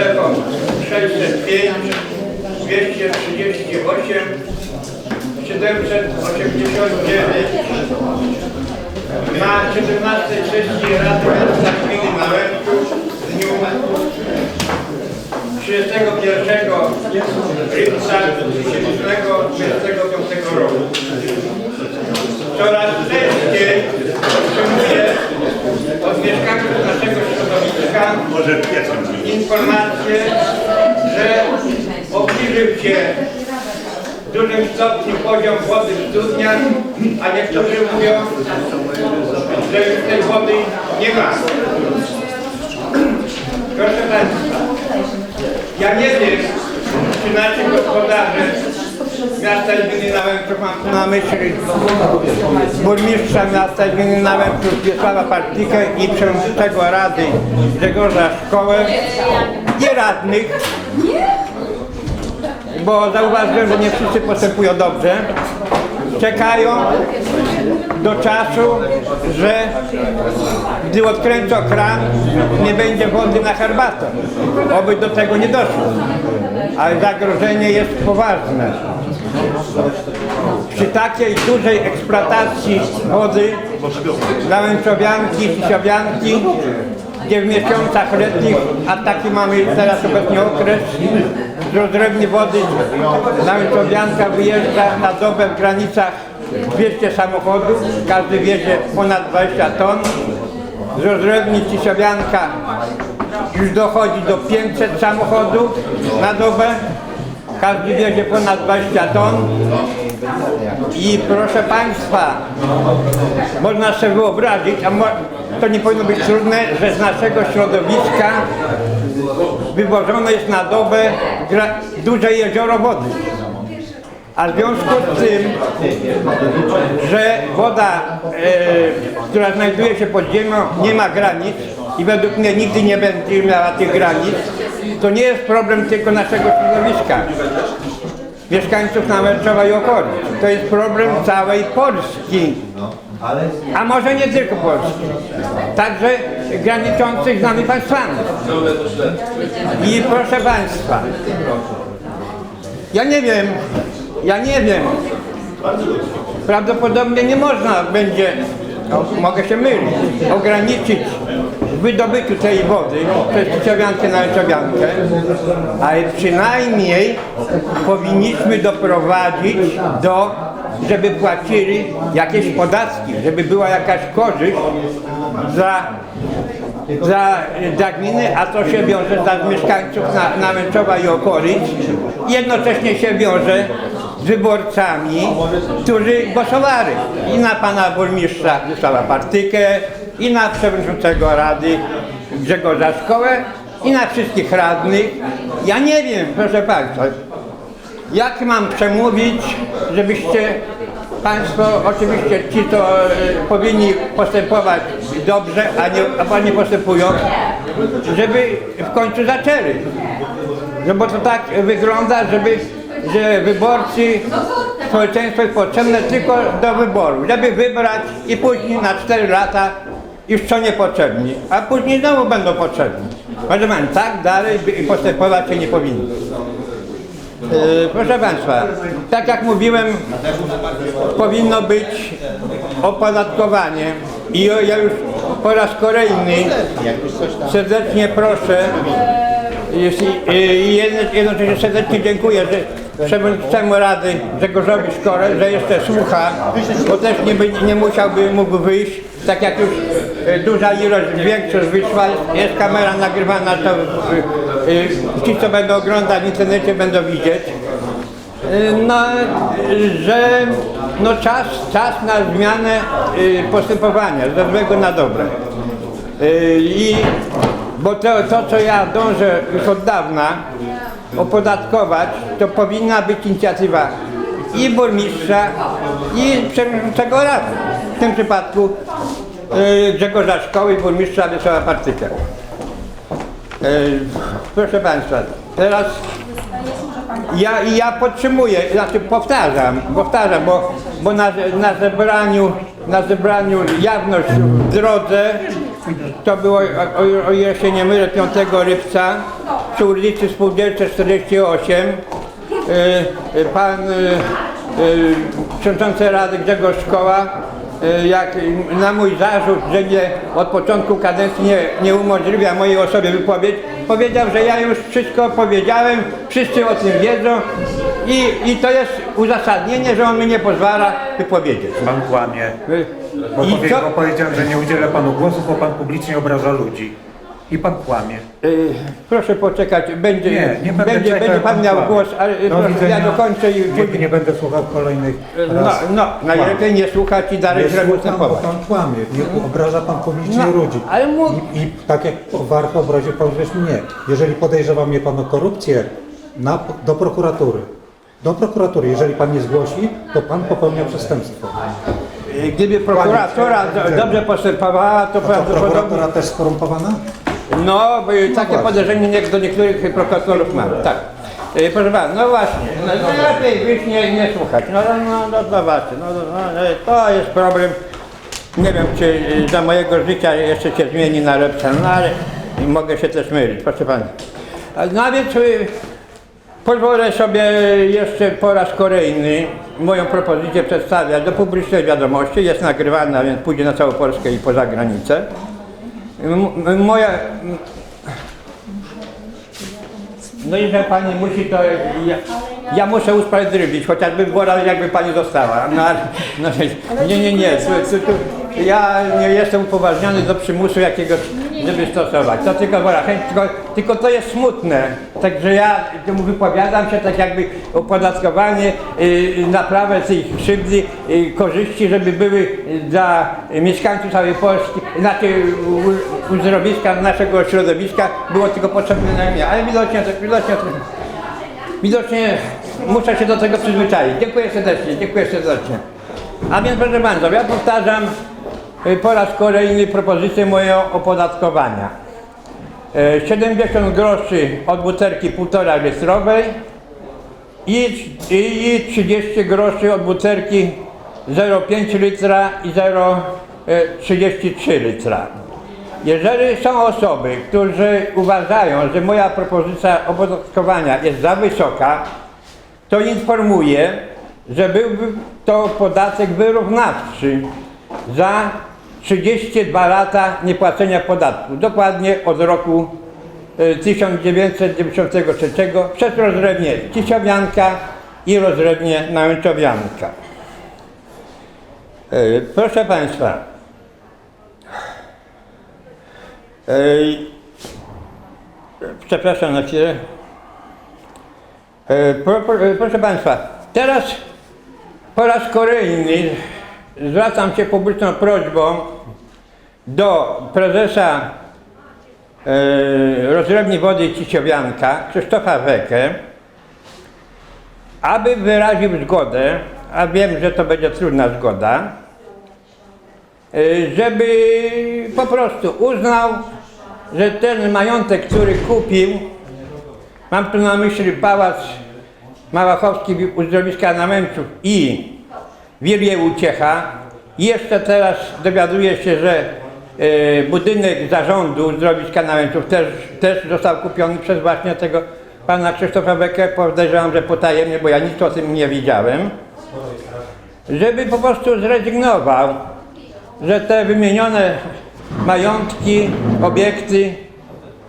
Telefon 605 238 789 na 17 sesji Rady Miasta Gminy w dniu 31 lipca 2025 roku. Coraz częściej otrzymuję od mieszkańców naszego środowiska informację, że obniżył się w dużym stopniu poziom wody w studniach, a niektórzy mówią, że już tej wody nie ma. Proszę Państwa, ja nie wiem, czy nasi gospodarze miasta i gminy mam na myśli burmistrza miasta i gminy Nałęczów Wiesława Partikę i przewodniczącego Rady Grzegorza Szkołę i radnych, bo zauważyłem, że nie wszyscy postępują dobrze. Czekają do czasu, że gdy odkręcą kran, nie będzie wody na herbatę. Oby do tego nie doszło. Ale zagrożenie jest poważne. Przy takiej dużej eksploatacji wody dla Łęczowianki, Sisiowianki, gdzie w miesiącach letnich, a taki mamy teraz obecnie okres, z rozrywni wody na Łęczowianka wyjeżdża na dobę w granicach 200 samochodów, każdy wiezie ponad 20 ton. Z rozrywni Cisiowianka już dochodzi do 500 samochodów na dobę. Każdy wiezie ponad 20 ton. I proszę Państwa, można sobie wyobrazić, a to nie powinno być trudne, że z naszego środowiska wywożone jest na dobę duże jezioro wody. A w związku z tym, że woda, e, która znajduje się pod ziemią, nie ma granic i według mnie nigdy nie będzie miała tych granic, to nie jest problem tylko naszego środowiska, mieszkańców Nałęczowa i okolic. To jest problem całej Polski. A może nie tylko Polski, także graniczących z nami państwami. I proszę Państwa, ja nie wiem, ja nie wiem. Prawdopodobnie nie można będzie, mogę się mylić, ograniczyć wydobyciu tej wody przez Ciciowiankę na Leczowiankę, ale przynajmniej powinniśmy doprowadzić do, żeby płacili jakieś podatki, żeby była jakaś korzyść za dla, dla gminy, a to się wiąże dla mieszkańców na, Nałęczowa i okolic. Jednocześnie się wiąże wyborcami, którzy głosowali i na pana burmistrza Wiesława Partykę, i na przewodniczącego Rady Grzegorza Szkołę, i na wszystkich radnych. Ja nie wiem, proszę państwa, jak mam przemówić, żebyście Państwo, oczywiście ci to e, powinni postępować dobrze, a nie, a nie postępują, żeby w końcu zaczęli. No bo to tak wygląda, żeby, że wyborcy, społeczeństwo jest potrzebne tylko do wyboru, żeby wybrać i później na 4 lata już co niepotrzebni, a później znowu będą potrzebni. Proszę Państwa, tak dalej postępować się nie powinno. E, Proszę Państwa, tak jak mówiłem, powinno być opodatkowanie i ja już po raz kolejny serdecznie proszę jeśli, i jedno- jednocześnie serdecznie dziękuję że przewodniczącemu Rady Grzegorzowi Szkole, że jeszcze słucha, bo też nie, by, nie musiałby mógł wyjść, tak jak już y, duża ilość, większość wyszła, jest kamera nagrywana, to y, ci co będą oglądać w internecie będą widzieć. Y, No, że no czas, czas na zmianę postępowania ze złego na dobre. I bo to, to, co ja dążę już od dawna opodatkować, to powinna być inicjatywa i burmistrza, i przewodniczącego rady. W tym przypadku y, Grzegorza Szkoły burmistrza Wiesława Partyka. Y, proszę Państwa, teraz ja, ja podtrzymuję, znaczy powtarzam, powtarzam, bo, bo na, na zebraniu, na zebraniu jawność w drodze, to było, o, o ile się nie mylę, 5 lipca przy ulicy Spółdzielczej 48, y, y, pan y, przewodniczący Rady Grzegorz Szkoła jak na mój zarzut, że mnie od początku kadencji nie, nie umożliwia mojej osobie wypowiedź, powiedział, że ja już wszystko powiedziałem, wszyscy o tym wiedzą i, i to jest uzasadnienie, że on mi nie pozwala wypowiedzieć. Pan kłamie. Y, Bo, I powie, co, bo powiedziałem, że nie udzielę panu głosu, bo pan publicznie obraża ludzi. I pan kłamie. y, proszę poczekać, będzie, Nie, nie będę będzie, czekał, będzie pan pan miał kłamie. głos, ale y, Do proszę, ja widzenia. dokończę i Nie, nie będę słuchał kolejnych No, raz. no, najlepiej nie słuchać i dalej Nie słucham, bo pan kłamie. Nie obraża pan publicznie No, ludzi. ale mu- I, I tak jak warto obraził pan też mnie. Jeżeli podejrzewa mnie pan o korupcję, na, do prokuratury. Do prokuratury. Jeżeli pan nie zgłosi, to pan popełnia przestępstwo. Gdyby prokuratura do- dobrze postępowała, to A to prawdopodobnie... prokuratura też skorumpowana? No, bo takie właśnie. podejrzenie nie, do niektórych prokuratorów mam, tak. Y, Proszę pana, no właśnie, no, najlepiej wyjść nie, nie słuchać. No, no, no, no, no właśnie, no, no, no, to jest problem. Nie wiem, czy za mojego życia jeszcze się zmieni na lepsze, no ale mogę się też mylić, proszę pana. A, No więc y, pozwolę sobie jeszcze po raz kolejny moją propozycję przedstawiać do publicznej wiadomości. Jest nagrywana, więc pójdzie na całą Polskę i poza granicę. M- Moja. No i że pani musi to. Ja, ja muszę usprawiedliwić, chociażby wolał jakby pani została. No, no nie, nie, nie. Tu, tu, tu, ja nie jestem upoważniony do przymusu jakiegoś, żeby stosować. To tylko wola chęć, tylko, tylko to jest smutne. Także ja tu wypowiadam się tak jakby opodatkowanie y, naprawę tej krzywdy, y, korzyści, żeby były y, dla mieszkańców całej Polski, znaczy u- uzdrowiska naszego środowiska było tylko potrzebne na mnie. Ale widocznie, widocznie, widocznie muszę się do tego przyzwyczaić. Dziękuję serdecznie, dziękuję serdecznie. A więc proszę Państwa, ja powtarzam y, po raz kolejny propozycję mojego opodatkowania. E, 70 groszy od butelki 1,5 litrowej i, i, i 30 groszy od butelki 0,5 litra i 0,33 litra. Jeżeli są osoby, którzy uważają, że moja propozycja opodatkowania jest za wysoka, to informuję, że byłby to podatek wyrównawczy za 32 lata niepłacenia podatku. Dokładnie od roku e, 1993 przez rozrywnię Cisiowianka i rozrywnię Nałęczowianka. E, Proszę Państwa, e, przepraszam na chwilę. E, pro, pro, e, proszę Państwa, teraz po raz kolejny zwracam się publiczną prośbą do prezesa rozrywni wody Cisiowianka, Krzysztofa Wekę, aby wyraził zgodę, a wiem, że to będzie trudna zgoda, e, żeby po prostu uznał, że ten majątek, który kupił, mam tu na myśli pałac Małachowski uzdrowiska Namęczów i Wilię Uciecha. Jeszcze teraz dowiaduję się, że e, budynek zarządu uzdrowiska Namęczów też, też został kupiony przez właśnie tego pana Krzysztofa Bekę. Podejrzewam, że potajemnie, bo ja nic o tym nie wiedziałem. Żeby po prostu zrezygnował że te wymienione majątki, obiekty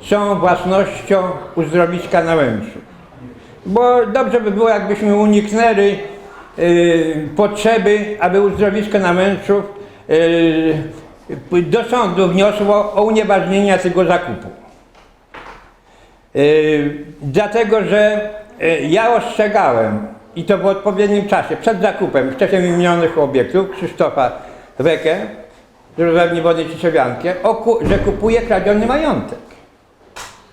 są własnością uzdrowiska na Łęczu. Bo dobrze by było, jakbyśmy uniknęli y, potrzeby, aby uzdrowisko na Męczów y, do sądu wniosło o unieważnienie tego zakupu. Y, dlatego, że y, ja ostrzegałem i to w odpowiednim czasie, przed zakupem wcześniej wymienionych obiektów Krzysztofa Wekę Rezerwni Wody ku- że kupuje kradziony majątek.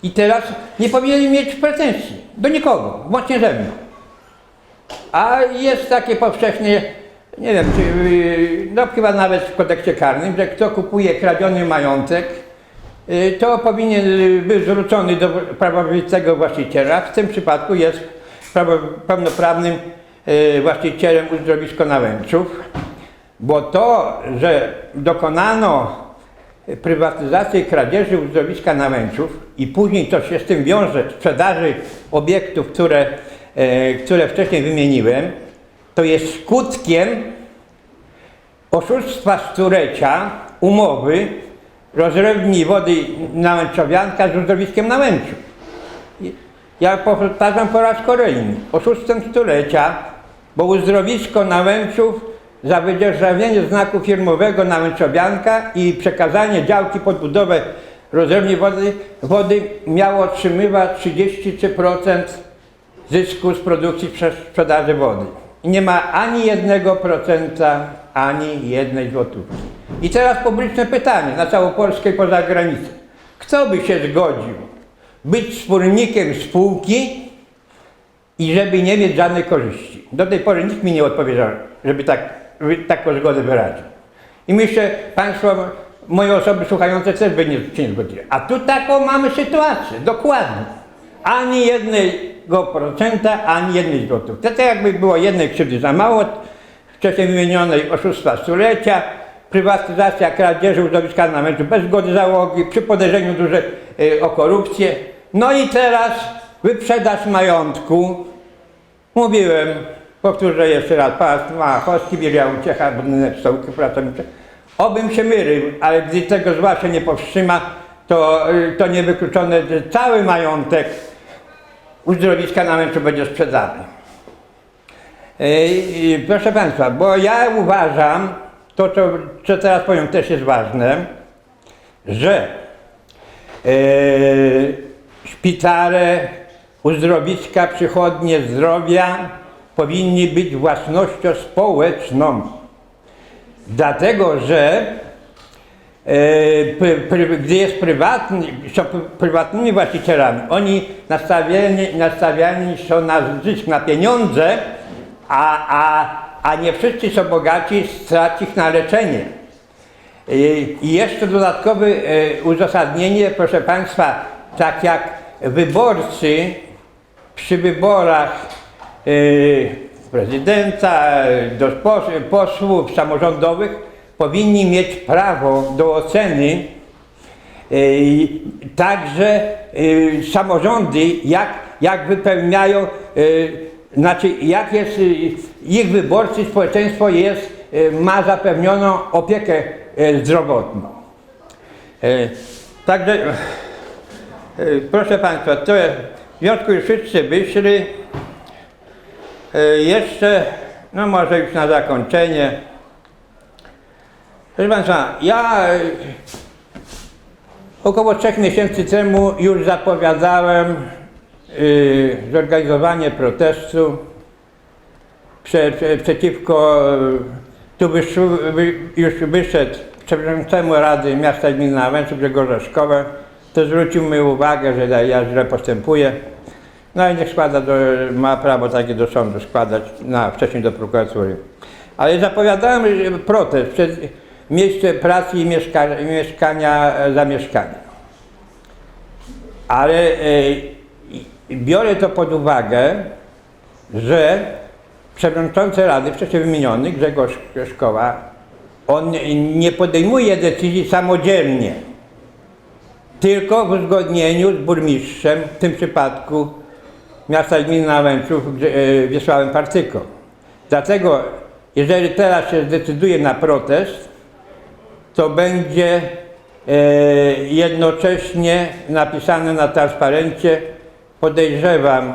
I teraz nie powinien mieć pretensji do nikogo, włącznie ze mną. A jest takie powszechnie, nie wiem, czy, yy, no chyba nawet w kodeksie karnym, że kto kupuje kradziony majątek, yy, to powinien yy, być zwrócony do prawowitego właściciela. W tym przypadku jest prawo, pełnoprawnym właścicielem uzdrowisko na Węczów, bo to, że dokonano prywatyzacji kradzieży uzdrowiska na Męczów i później to się z tym wiąże sprzedaży obiektów, które, które wcześniej wymieniłem, to jest skutkiem oszustwa stulecia umowy rozrywni wody Nałęczowianka z uzdrowiskiem na Ja powtarzam po raz kolejny. Oszustwem stulecia, bo uzdrowisko na Łęczów za wydzierżawienie znaku firmowego na Łęczowianka i przekazanie działki pod budowę rozrywni wody, wody miało otrzymywać 33% zysku z produkcji sprzedaży wody. Nie ma ani jednego procenta, ani jednej złotówki. I teraz publiczne pytanie na całą Polskę i poza granicę. Kto by się zgodził być wspólnikiem spółki i żeby nie mieć żadnej korzyści? Do tej pory nikt mi nie odpowiedział, żeby tak, taką zgodę wyraził. I myślę, Państwo, moje osoby słuchające też by nie, się zgodziły. A tu taką mamy sytuację, dokładnie. Ani jednego procenta, ani jednej złotówki. To tak jakby było jednej krzywdy za mało, wcześniej wymienionej oszustwa stulecia, prywatyzacja kradzieży uzdrowiska na meczu bez zgody załogi, przy podejrzeniu duże y, o korupcję. No i teraz wyprzedaż majątku. Mówiłem, powtórzę jeszcze raz, Pałac Machowski, Wielka Uciecha, budynek stołki pracownicze. Obym się mylił, ale gdy tego zła się nie powstrzyma, to, y, to niewykluczone, że cały majątek uzdrowiska na męczu będzie sprzedany. Ej, Proszę Państwa, bo ja uważam, to co, co teraz powiem też jest ważne, że e, szpitale, uzdrowiska, przychodnie zdrowia powinni być własnością społeczną. Dlatego, że gdy jest prywatny, są pr- prywatnymi właścicielami, oni nastawieni, nastawiani są na zysk, na pieniądze, a, a, a nie wszyscy są bogaci stać ich na leczenie. I i jeszcze dodatkowe e, uzasadnienie, proszę Państwa, tak jak wyborcy przy wyborach e, prezydenta, do pos- posłów samorządowych powinni mieć prawo do oceny e, także e, samorządy, jak, jak wypełniają, e, znaczy jak jest, ich wyborcy, społeczeństwo jest, ma zapewnioną opiekę zdrowotną. Także, proszę Państwa, to w związku już wszyscy wyszli. Jeszcze, no może już na zakończenie. Proszę Państwa, ja e, około trzech miesięcy temu już zapowiadałem y, zorganizowanie protestu prze, prze, przeciwko, y, tu wyszło, wy, już wyszedł przewodniczącemu Rady Miasta Gminy na Węczu Grzegorza Szkołę, to zwrócił mi uwagę, że ja źle postępuję. No i niech składa, do, ma prawo takie do sądu składać, na, wcześniej do prokuratury. Ale zapowiadałem protest przed miejsce pracy i mieszka, mieszkania, e, zamieszkania. Ale e, biorę to pod uwagę, że przewodniczący Rady, wcześniej wymieniony Grzegorz Szkoła, on nie podejmuje decyzji samodzielnie, tylko w uzgodnieniu z burmistrzem, w tym przypadku miasta gminy Nałęczów, e, Wiesławem Partyką. Dlatego, jeżeli teraz się zdecyduje na protest, to będzie e, jednocześnie napisane na transparencie, podejrzewam,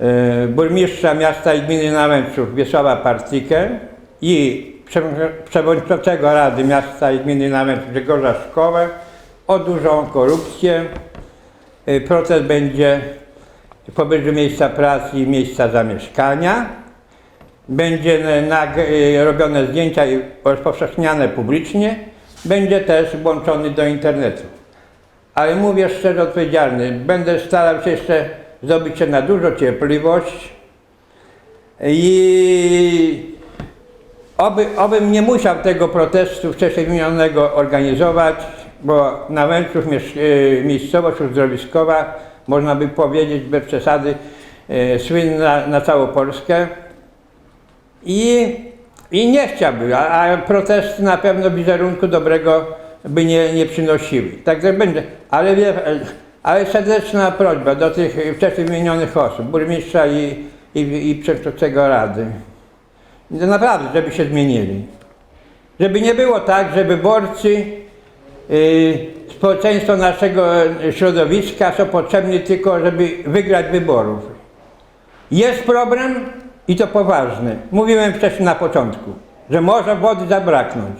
e, burmistrza miasta i gminy Nałęczów Wiesława Partykę i prze- przewodniczącego Rady Miasta i Gminy Nałęczów Grzegorza Szkołę o dużą korupcję. E, Proces będzie pobliżu miejsca pracy i miejsca zamieszkania. Będzie e, robione zdjęcia i rozpowszechniane publicznie. Będzie też włączony do internetu. Ale mówię szczerze odpowiedzialny, będę starał się jeszcze zdobyć się na dużo cierpliwość i oby, obym nie musiał tego protestu wcześniej wymienionego organizować, bo Nałęczów, miesz- e, miejscowość uzdrowiskowa, można by powiedzieć bez przesady, e, słynna na całą Polskę i, i nie chciałby, a, a protesty na pewno wizerunku dobrego by nie, nie przynosiły. Także będzie, ale, wie, ale serdeczna prośba do tych wcześniej wymienionych osób, burmistrza i, i, i przewodniczącego Rady. Naprawdę, żeby się zmienili. Żeby nie było tak, że wyborcy, yy, społeczeństwo naszego środowiska są potrzebni tylko, żeby wygrać wyborów. Jest problem i to poważny. Mówiłem wcześniej na początku, że może wody zabraknąć.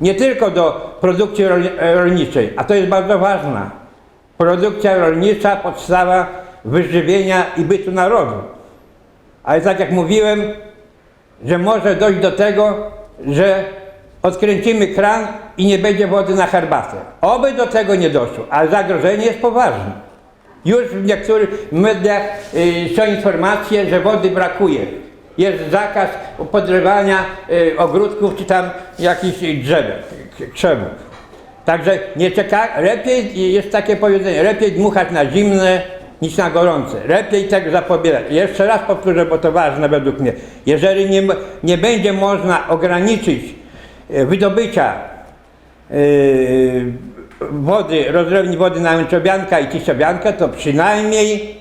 Nie tylko do produkcji rol- rolniczej, a to jest bardzo ważna. Produkcja rolnicza, podstawa wyżywienia i bytu narodu. Ale tak jak mówiłem, że może dojść do tego, że odkręcimy kran i nie będzie wody na herbatę. Oby do tego nie doszło, ale zagrożenie jest poważne. Już w niektórych mediach y, są informacje, że wody brakuje. Jest zakaz podrywania y, ogródków czy tam jakichś drzewek, krzewów. Także nie czeka, lepiej jest takie powiedzenie, lepiej dmuchać na zimne niż na gorące. Lepiej tego zapobiegać. Jeszcze raz powtórzę, bo to ważne według mnie. Jeżeli nie, nie będzie można ograniczyć e, wydobycia e, wody, rozlewni wody Nałęczowianka i Ciszowianka, to przynajmniej,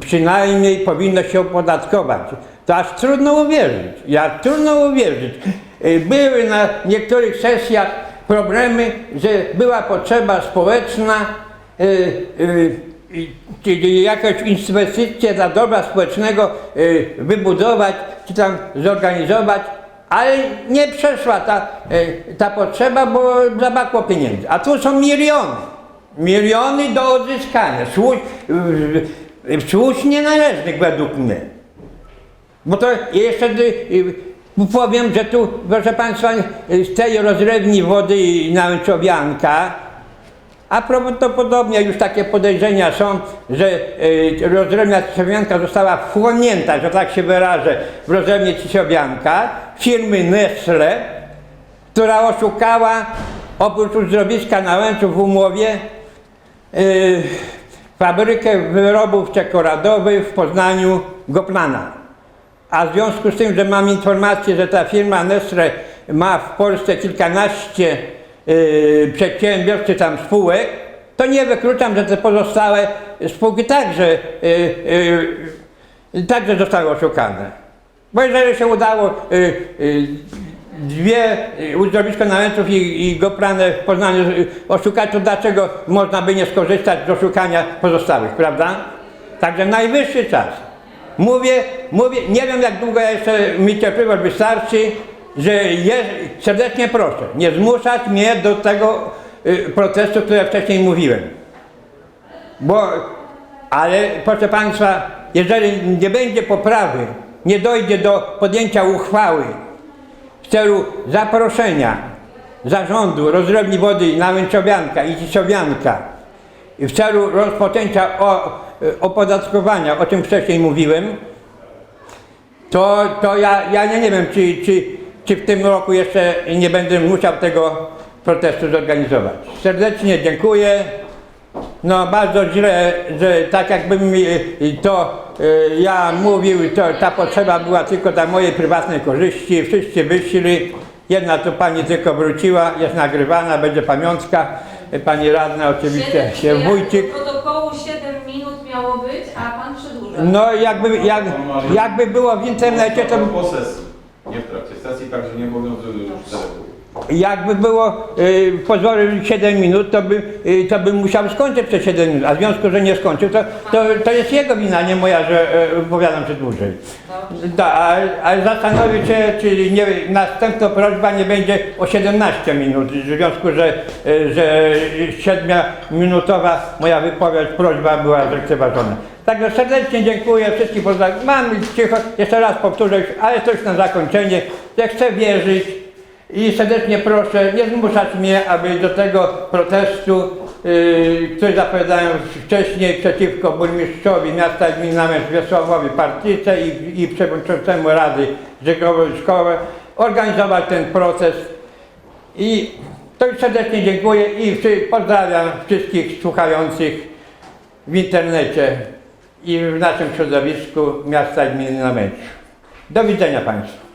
przynajmniej powinno się opodatkować. To aż trudno uwierzyć. Ja trudno uwierzyć. E, Były na niektórych sesjach problemy, że była potrzeba społeczna, e, i- czyli jakąś inwestycję dla dobra społecznego y, wybudować, czy tam zorganizować, ale nie przeszła ta, y, ta potrzeba, bo zabrakło pieniędzy. A tu są miliony. Miliony do odzyskania. Słusz, słusznie należnych według mnie. Bo to jeszcze y, powiem, że tu, proszę Państwa, z tej rozlewni wody Nałęczowianka, a prawdopodobnie już takie podejrzenia są, że y, rozlewnia Ciszowianka została wchłonięta, że tak się wyrażę, w rozlewnię Ciszowianka firmy Nestle, która oszukała oprócz uzdrowiska Nałęczów w umowie y, fabrykę wyrobów czekoladowych w Poznaniu Goplana. A w związku z tym, że mam informację, że ta firma Nestle ma w Polsce kilkanaście yy, przedsiębiorstw czy tam spółek, to nie wykluczam, że te pozostałe spółki także, yy, yy, także zostały oszukane. Bo jeżeli się udało yy, yy, dwie yy, uzdrowisko Nałęczów i, i Goplanę w Poznaniu yy, oszukać, to dlaczego można by nie skorzystać z oszukania pozostałych, prawda? Także najwyższy czas. Mówię, mówię, nie wiem jak długo jeszcze mi cierpliwość wystarczy, że je, serdecznie proszę, nie zmuszać mnie do tego y, protestu, który wcześniej mówiłem. Bo, ale proszę Państwa, jeżeli nie będzie poprawy, nie dojdzie do podjęcia uchwały w celu zaproszenia zarządu rozlewni wody Nałęczowianka i Ciszowianka w celu rozpoczęcia o, opodatkowania, o czym wcześniej mówiłem, to, to ja, ja nie, nie wiem, czy, czy, czy w tym roku jeszcze nie będę musiał tego protestu zorganizować. Serdecznie dziękuję. No bardzo źle, że tak jakbym mi to e, ja mówił, to ta potrzeba była tylko dla mojej prywatnej korzyści. Wszyscy wyszli. Jedna tu pani tylko wróciła, jest nagrywana, będzie pamiątka. Pani radna oczywiście się Siedem- Wójcik. Protokołu 7 minut miało być, a pan przedłuża. No jakby, jak, jakby było w internecie, to po sesji, nie w trakcie sesji, także nie obowiązuje już reguły. Jakby było y, pozory 7 minut, to by, y, to bym musiał skończyć te 7 minut, a w związku, że nie skończył, to, to, to jest jego wina, nie moja, że y, wypowiadam się dłużej. Da, ale, ale zastanowię się, czy nie, następna prośba nie będzie o 17 minut, w związku, że, y, że 7-minutowa moja wypowiedź, prośba była zlekceważona. Także serdecznie dziękuję wszystkim pozdrawiam. Mam cicho, jeszcze raz powtórzę, ale już na zakończenie. Ja chcę wierzyć i serdecznie proszę, nie zmuszać mnie, aby do tego protestu, yy, który zapowiadałem wcześniej przeciwko burmistrzowi miasta Namęcz Wiesławowi Partyce i, i przewodniczącemu Rady Żeglowej Szkoły, organizować ten proces i to już serdecznie dziękuję i pozdrawiam wszystkich słuchających w internecie i w naszym środowisku miasta gminy Namęcz. Do widzenia Państwu.